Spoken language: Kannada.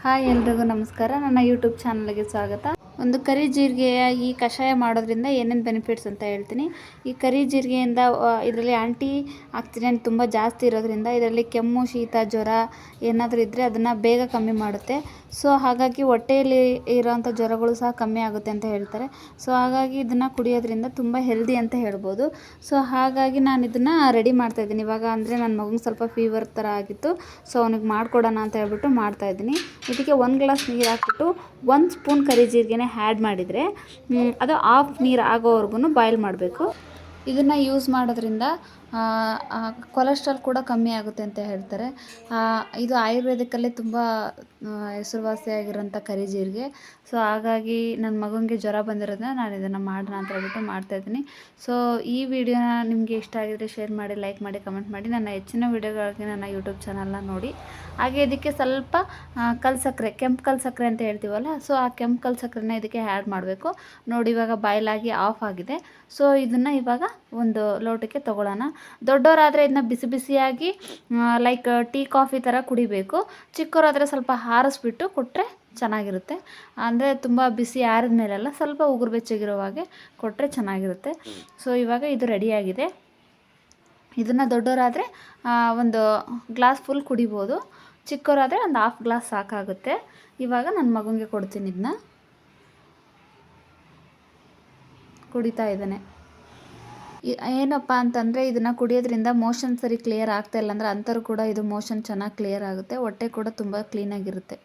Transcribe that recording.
ಹಾಯ್ ಎಲ್ರಿಗೂ ನಮಸ್ಕಾರ. ನನ್ನ ಯೂಟ್ಯೂಬ್ ಚಾನಲ್ಗೆ ಸ್ವಾಗತ. ಒಂದು ಕರಿ ಜೀರಿಗೆಯ ಈ ಕಷಾಯ ಮಾಡೋದ್ರಿಂದ ಏನೇನು ಬೆನಿಫಿಟ್ಸ್ ಅಂತ ಹೇಳ್ತೀನಿ. ಈ ಕರಿ ಜೀರಿಗೆಯಿಂದ ಇದರಲ್ಲಿ ಆ್ಯಂಟಿ ಆಕ್ಸಿಡೆಂಟ್ ತುಂಬ ಜಾಸ್ತಿ ಇರೋದ್ರಿಂದ ಇದರಲ್ಲಿ ಕೆಮ್ಮು, ಶೀತ, ಜ್ವರ ಏನಾದರೂ ಇದ್ದರೆ ಅದನ್ನು ಬೇಗ ಕಮ್ಮಿ ಮಾಡುತ್ತೆ. ಸೊ ಹಾಗಾಗಿ ಹೊಟ್ಟೆಯಲ್ಲಿ ಇರೋವಂಥ ಜ್ವರಗಳು ಸಹ ಕಮ್ಮಿ ಆಗುತ್ತೆ ಅಂತ ಹೇಳ್ತಾರೆ. ಸೊ ಹಾಗಾಗಿ ಇದನ್ನು ಕುಡಿಯೋದ್ರಿಂದ ತುಂಬ ಹೆಲ್ದಿ ಅಂತ ಹೇಳ್ಬೋದು. ಸೊ ಹಾಗಾಗಿ ನಾನು ಇದನ್ನು ರೆಡಿ ಮಾಡ್ತಾಯಿದ್ದೀನಿ ಇವಾಗ ಅಂದರೆ ನನ್ನ ಮಗನಿಗೆ ಸ್ವಲ್ಪ ಫೀವರ್ ಥರ ಆಗಿತ್ತು. ಸೊ ಅವನಿಗೆ ಮಾಡಿಕೊಡೋಣ ಅಂತ ಹೇಳ್ಬಿಟ್ಟು ಮಾಡ್ತಾಯಿದ್ದೀನಿ ಇದಕ್ಕೆ ಒಂದು ಗ್ಲಾಸ್ ನೀರು ಹಾಕ್ಬಿಟ್ಟು ಒಂದು ಸ್ಪೂನ್ ಕರಿ ಜೀರಿಗೆನೆ ಆ್ಯಡ್ ಮಾಡಿದರೆ ಅದು ಆಫ್ ನೀರು ಆಗೋವರೆಗೂ ಬಾಯ್ಲ್ ಮಾಡಬೇಕು. ಇದನ್ನು ಯೂಸ್ ಮಾಡೋದ್ರಿಂದ ಕೊಲೆಸ್ಟ್ರಾಲ್ ಕೂಡ ಕಮ್ಮಿ ಆಗುತ್ತೆ ಅಂತ ಹೇಳ್ತಾರೆ. ಇದು ಆಯುರ್ವೇದಿಕ್ಕಲ್ಲೇ ತುಂಬ ಹೆಸರುವಾಸಿಯಾಗಿರೋಂಥ ಕರಿಜೀರಿಗೆ ಸೊ ಹಾಗಾಗಿ ನನ್ನ ಮಗನಿಗೆ ಜ್ವರ ಬಂದಿರೋದನ್ನ ನಾನು ಇದನ್ನು ಮಾಡೋಣ ಅಂತ ಹೇಳ್ಬಿಟ್ಟು ಮಾಡ್ತಾಯಿದ್ದೀನಿ ಸೊ ಈ ವಿಡಿಯೋನ ನಿಮಗೆ ಇಷ್ಟ ಆಗಿದ್ರೆ ಶೇರ್ ಮಾಡಿ ಲೈಕ್ ಮಾಡಿ ಕಮೆಂಟ್ ಮಾಡಿ. ನನ್ನ ಹೆಚ್ಚಿನ ವಿಡಿಯೋಗಳಿಗೆ ನನ್ನ ಯೂಟ್ಯೂಬ್ ಚಾನಲ್ನ ನೋಡಿ. ಹಾಗೆ ಇದಕ್ಕೆ ಸ್ವಲ್ಪ ಕಲ್ ಸಕ್ಕರೆ ಕೆಂಪು ಕಲ್ ಸಕ್ಕರೆ ಅಂತ ಹೇಳ್ತೀವಲ್ಲ ಸೊ ಆ ಕೆಂಪು ಕಲ್ ಸಕ್ಕರೆನ ಇದಕ್ಕೆ ಆ್ಯಡ್ ಮಾಡಬೇಕು. ನೋಡಿ, ಇವಾಗ ಬಾಯ್ಲಾಗಿ ಆಫ್ ಆಗಿದೆ. ಸೊ ಇದನ್ನು ಇವಾಗ ಒಂದು ಲೋಟಕ್ಕೆ ತೊಗೊಳ್ಳೋಣ. ದೊಡ್ಡವರಾದರೆ ಇದನ್ನ ಬಿಸಿ ಬಿಸಿಯಾಗಿ ಲೈಕ್ ಟೀ, ಕಾಫಿ ಥರ ಕುಡಿಬೇಕು. ಚಿಕ್ಕವರಾದರೆ ಸ್ವಲ್ಪ ಹಾರಿಸ್ಬಿಟ್ಟು ಕೊಟ್ಟರೆ ಚೆನ್ನಾಗಿರುತ್ತೆ. ಅಂದರೆ ತುಂಬ ಬಿಸಿ ಆರಿದ ಮೇಲೆಲ್ಲ ಸ್ವಲ್ಪ ಉಗುರು ಬೆಚ್ಚಗಿರೋ ಹಾಗೆ ಕೊಟ್ಟರೆ ಚೆನ್ನಾಗಿರುತ್ತೆ. ಸೊ ಇವಾಗ ಇದು ರೆಡಿಯಾಗಿದೆ. ಇದನ್ನು ದೊಡ್ಡವರಾದರೆ ಒಂದು ಗ್ಲಾಸ್ ಫುಲ್ ಕುಡಿಬೋದು. ಚಿಕ್ಕವರಾದರೆ ಒಂದು ಹಾಫ್ ಗ್ಲಾಸ್ ಸಾಕಾಗುತ್ತೆ. ಇವಾಗ ನನ್ನ ಮಗನಿಗೆ ಕೊಡ್ತೀನಿ ಇದನ್ನ ಕುಡಿತಾ ಇದ್ದಾನೆ. ಏನಪ್ಪ ಅಂತಂದರೆ ಇದನ್ನು ಕುಡಿಯೋದ್ರಿಂದ ಮೋಷನ್ ಸರಿ ಕ್ಲಿಯರ್ ಆಗ್ತಾ ಇಲ್ಲ ಅಂದರೆ ಅಂಥವ್ರು ಕೂಡ ಇದು ಮೋಷನ್ ಚೆನ್ನಾಗಿ ಕ್ಲಿಯರ್ ಆಗುತ್ತೆ. ಹೊಟ್ಟೆ ಕೂಡ ತುಂಬ ಕ್ಲೀನಾಗಿರುತ್ತೆ